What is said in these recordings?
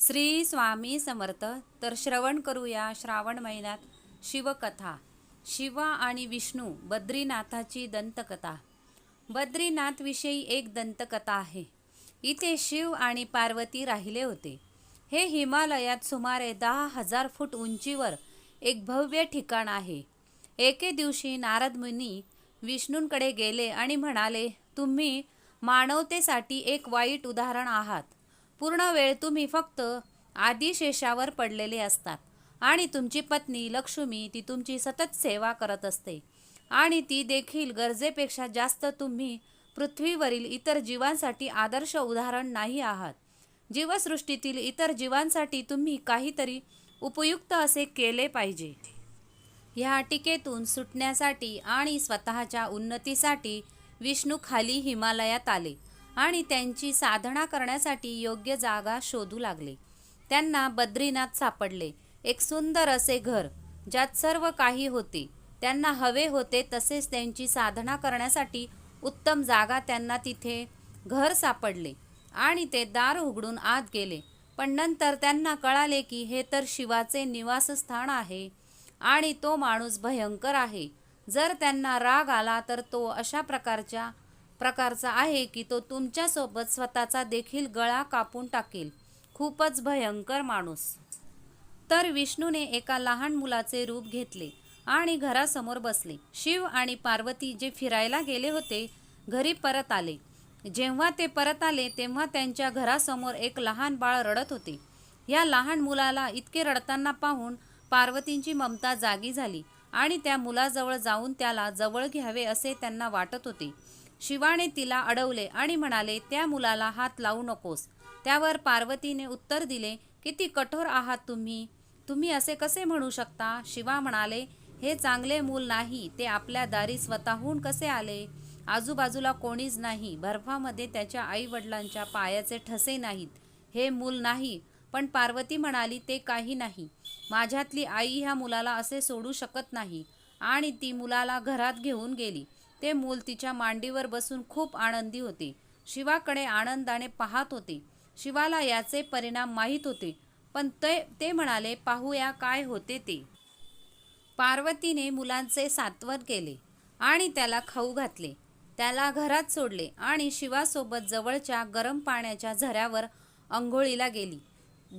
श्री स्वामी समर्थ तर श्रवण करूया श्रावण महिन्यात शिवकथा. शिवा आणि विष्णू बद्रीनाथाची दंतकथा. बद्रीनाथविषयी एक दंतकथा आहे. इथे शिव आणि पार्वती राहिले होते. हे हिमालयात सुमारे दहा हजार फूट उंचीवर एक भव्य ठिकाण आहे. एके दिवशी नारद मुनी विष्णूंकडे गेले आणि म्हणाले तुम्ही मानवतेसाठी एक वाईट उदाहरण आहात. पूर्ण वेळ तुम्ही फक्त आदिशेषावर पडलेले असतात. आणि तुमची पत्नी लक्ष्मी ती तुमची सतत सेवा करत असते. आणि ती देखील गरजेपेक्षा जास्त तुम्ही पृथ्वीवरील इतर जीवांसाठी आदर्श उदाहरण नाही आहात. जीवसृष्टीतील इतर जीवांसाठी तुम्ही काहीतरी उपयुक्त असे केले पाहिजे. ह्या टीकेतून सुटण्यासाठी आणि स्वतःच्या उन्नतीसाठी विष्णू खाली हिमालयात आले. आणि त्यांची साधना करण्यासाठी योग्य जागा शोधू लागले. त्यांना बद्रीनाथ सापडले. एक सुंदर असे घर ज्यात सर्व काही होते. त्यांना हवे होते तसेच त्यांची साधना करण्यासाठी उत्तम जागा त्यांना तिथे घर सापडले आणि ते दार उघडून आत गेले. पण नंतर त्यांना कळाले की हे तर शिवाचे निवासस्थान आहे आणि तो माणूस भयंकर आहे. जर त्यांना राग आला तर तो अशा प्रकारच्या प्रकारचा आहे की तो तुमच्यासोबत स्वतःचा देखील गळा कापून टाकेल. खूपच भयंकर माणूस. तर विष्णूने एका लहान मुलाचे रूप घेतले आणि घरासमोर बसले. शिव आणि पार्वती जे फिरायला गेले होते घरी परत आले. जेव्हा ते परत आले तेव्हा त्यांच्या घरासमोर एक लहान बाळ रडत होते. या लहान मुलाला इतके रडताना पाहून पार्वतींची ममता जागी झाली आणि त्या मुलाजवळ जाऊन त्याला जवळ घ्यावे असे त्यांना वाटत होते. शिवाने तिला अडवले आणि म्हणाले त्या मुलाला हात लावू नकोस. त्यावर पार्वतीने उत्तर दिले किती कठोर आहात तुम्ही. तुम्ही असे कसे म्हणू शकता? शिवा म्हणाले हे चांगले मूल नाही. ते आपल्या दारी स्वतःहून कसे आले? आजूबाजूला कोणीच नाही. बर्फामध्ये त्याच्या आई वडिलांच्या पायाचे ठसे नाहीत. हे मूल नाही. पण पार्वती म्हणाली ते काही नाही. माझ्यातली आई ह्या मुलाला असे सोडू शकत नाही. आणि ती मुलाला घरात घेऊन गेली. ते मूल तिच्या मांडीवर बसून खूप आनंदी होते. शिवाकडे आनंदाने पाहत होते. शिवाला याचे परिणाम माहीत होते. पण ते ते म्हणाले पाहूया काय होते ते. पार्वतीने मुलांचे सात्वन केले आणि त्याला खाऊ घातले. त्याला घरात सोडले आणि शिवासोबत जवळच्या गरम पाण्याच्या झऱ्यावर अंघोळीला गेली.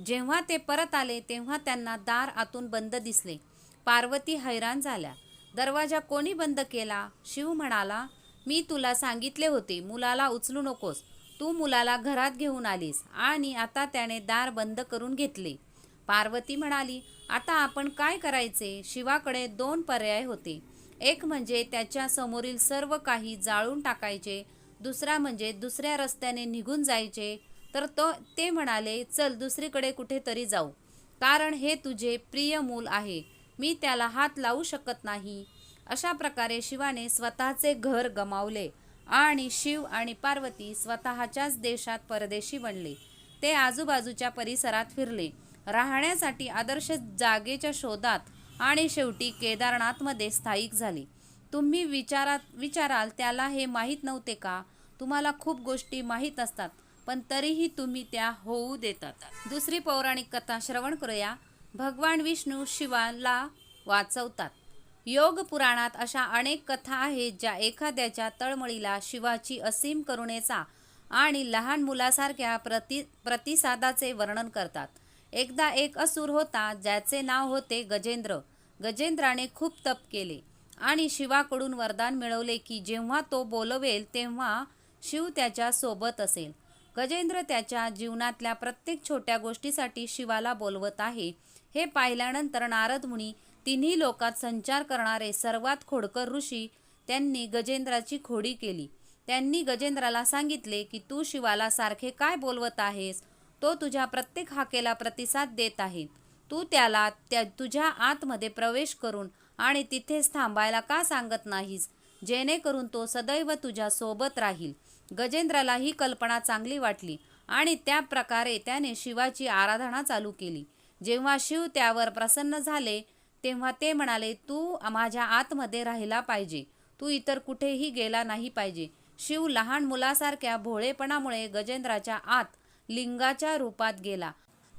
जेव्हा ते परत आले तेव्हा त्यांना दार आतून बंद दिसले. पार्वती हैराण झाल्या. दरवाजा कोणी बंद केला? शिव म्हणाला मी तुला सांगितले होते मुलाला उचलू नकोस. तू मुलाला घरात घेऊन आलीस आणि आता त्याने दार बंद करून घेतले. पार्वती म्हणाली आता आपण काय करायचे? शिवाकडे दोन पर्याय होते. एक म्हणजे त्याच्या समोरील सर्व काही जाळून टाकायचे. दुसरा म्हणजे दुसऱ्या रस्त्याने निघून जायचे. तर तो ते म्हणाले चल दुसरीकडे कुठेतरी जाऊ. कारण हे तुझे प्रिय मूल आहे. मी त्याला हात लावू शकत नाही. अशा प्रकारे शिवाने स्वतःचे घर गमावले आणि शिव आणि पार्वती स्वतःच्याच देशात परदेशी बनले. ते आजूबाजूच्या परिसरात फिरले. राहण्यासाठी आदर्श जागेच्या शोधात आणि शेवटी केदारनाथमध्ये स्थायिक झाले. तुम्ही विचारात विचाराल त्याला हे माहीत नव्हते का? तुम्हाला खूप गोष्टी माहीत असतात पण तरीही तुम्ही त्या होऊ देतात. दुसरी पौराणिक कथा श्रवण करूया. भगवान विष्णू शिवाला वाचवतात. योग पुराणात अशा अनेक कथा आहेत ज्या एखाद्याच्या तळमळीला शिवाची असीम करुणेचा आणि लहान मुलासारख्या प्रति प्रतिसादाचे वर्णन करतात. एकदा एक असुर होता ज्याचे नाव होते गजेंद्र. गजेंद्राने खूप तप केले आणि शिवाकडून वरदान मिळवले की जेव्हा तो बोलवेल तेव्हा शिव त्याच्या सोबत असेल. गजेंद्र त्याच्या जीवनातल्या प्रत्येक छोट्या गोष्टीसाठी शिवाला बोलवत आहे. हे पाहिल्यानंतर नारद मुनी तिन्ही लोकात संचार करणारे सर्वात खोडकर ऋषी त्यांनी गजेंद्राची खोडी केली. त्यांनी गजेंद्राला सांगितले की तू शिवाला सारखे काय बोलवत आहेस? तो तुझ्या प्रत्येक हाकेला प्रतिसाद देत आहे. तू त्याला त्या तुझ्या आतमध्ये प्रवेश करून आणि तिथेच थांबायला का सांगत नाहीस? जेणेकरून तो सदैव तुझ्या सोबत राहील. गजेंद्राला ही कल्पना चांगली वाटली आणि त्या प्रकारे त्याने शिवाची आराधना चालू केली. जेव्हा शिव त्यावर प्रसन्न झाले तेव्हा ते म्हणाले तू माझ्या आतमध्ये राहिला पाहिजे. तू इतर कुठेही गेला नाही पाहिजे शिव लहान मुलासारख्या भोळेपणामुळे गजेंद्राच्या आत लिंगाच्या रूपात गेला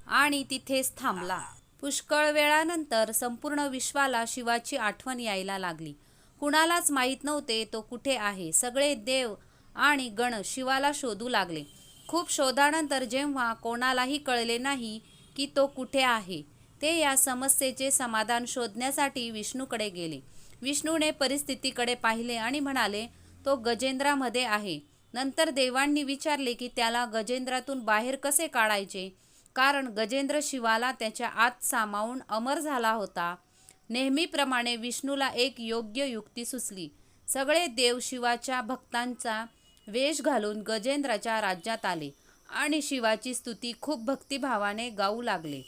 आणि तिथेच थांबला. पुष्कळ वेळानंतर संपूर्ण विश्वाला शिवाची आठवण यायला लागली. कुणालाच माहीत नव्हते तो कुठे आहे. सगळे देव आणि गण शिवाला शोधू लागले. खूप शोधानंतर जेव्हा कोणालाही कळले नाही की तो कुठे आहे? ते या समस्येचे समाधान शोधण्यासाठी विष्णूकडे गेले. विष्णूने परिस्थितीकडे पाहिले आणि म्हणाले तो गजेंद्रामध्ये आहे. नंतर देवांनी विचारले की त्याला गजेंद्रातून बाहेर कसे काढायचे? कारण गजेंद्र शिवाला त्याच्या आत सामावून अमर झाला होता. नेहमीप्रमाणे विष्णूला एक योग्य युक्ती सुचली. सगळे देव शिवाच्या भक्तांचा वेश घालून गजेंद्राच्या राज्यात आले. आणि शिवाची स्तुती खूप भक्तिभावाने गाऊ लागले.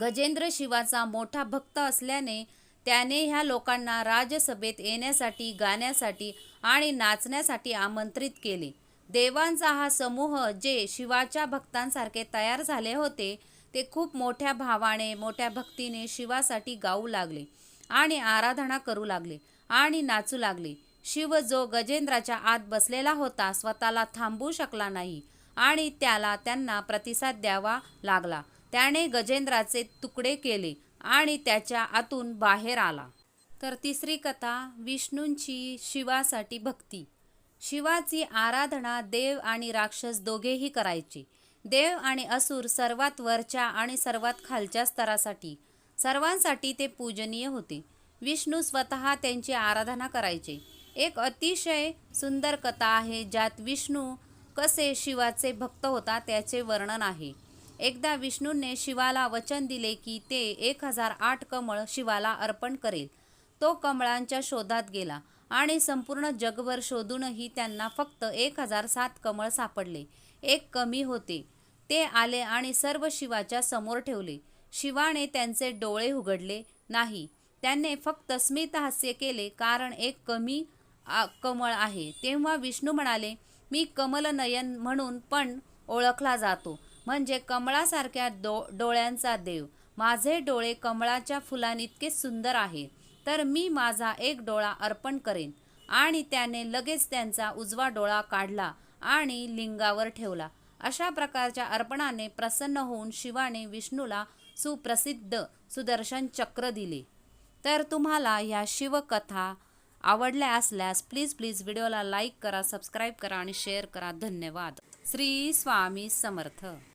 गजेंद्र शिवाचा मोठा भक्त असल्याने त्याने ह्या लोकांना राजसभेत येण्यासाठी गाण्यासाठी आणि नाचण्यासाठी आमंत्रित केले. देवांचा हा समूह जे शिवाच्या भक्तांसारखे तयार झाले होते ते खूप मोठ्या भावाने मोठ्या भक्तीने शिवासाठी गाऊ लागले आणि आराधना करू लागले आणि नाचू लागले. शिव जो गजेंद्राच्या आत बसलेला होता स्वतःला थांबवू शकला नाही. आणि त्याला त्यांना प्रतिसाद द्यावा लागला. त्याने गजेंद्राचे तुकडे केले आणि त्याच्या आतून बाहेर आला. तर तिसरी कथा विष्णूंची शिवासाठी भक्ती. शिवाची आराधना देव आणि राक्षस दोघेही करायचे. देव आणि असुर सर्वात वरच्या आणि सर्वात खालच्या स्तरासाठी. सर्वांसाठी ते पूजनीय होते. विष्णू स्वतः त्यांची आराधना करायचे. एक अतिशय सुंदर कथा आहे ज्यात विष्णू कसे शिवाचे भक्त होता त्याचे वर्णन आहे. एकदा विष्णूने शिवाला वचन दिले की ते एक हजार आठ कमळ शिवाला अर्पण करेल. तो कमळांच्या शोधात गेला आणि संपूर्ण जगभर शोधूनही त्यांना फक्त एक हजार सात कमळ सापडले. एक कमी होते. ते आले आणि सर्व शिवाच्या समोर ठेवले. शिवाने त्यांचे डोळे उघडले. नाही त्याने फक्त स्मितहास्य केले कारण एक कमी आ, कमळ आहे. तेव्हा विष्णू म्हणाले मी कमलनयन म्हणून पण ओळखला जातो. म्हणजे कमळासारख्या डो डोळ्यांचा देव. माझे डोळे कमळाच्या फुलांइतके सुंदर आहे. तर मी माझा एक डोळा अर्पण करेन. आणि त्याने लगेच त्यांचा उजवा डोळा काढला आणि लिंगावर ठेवला. अशा प्रकारच्या अर्पणाने प्रसन्न होऊन शिवाने विष्णूला सुप्रसिद्ध सुदर्शन चक्र दिले. तर तुम्हाला ह्या शिवकथा आवडल्या असल्यास प्लीज प्लीज व्हिडिओला लाईक करा सबस्क्राईब करा आणि शेअर करा. धन्यवाद. श्री स्वामी समर्थ.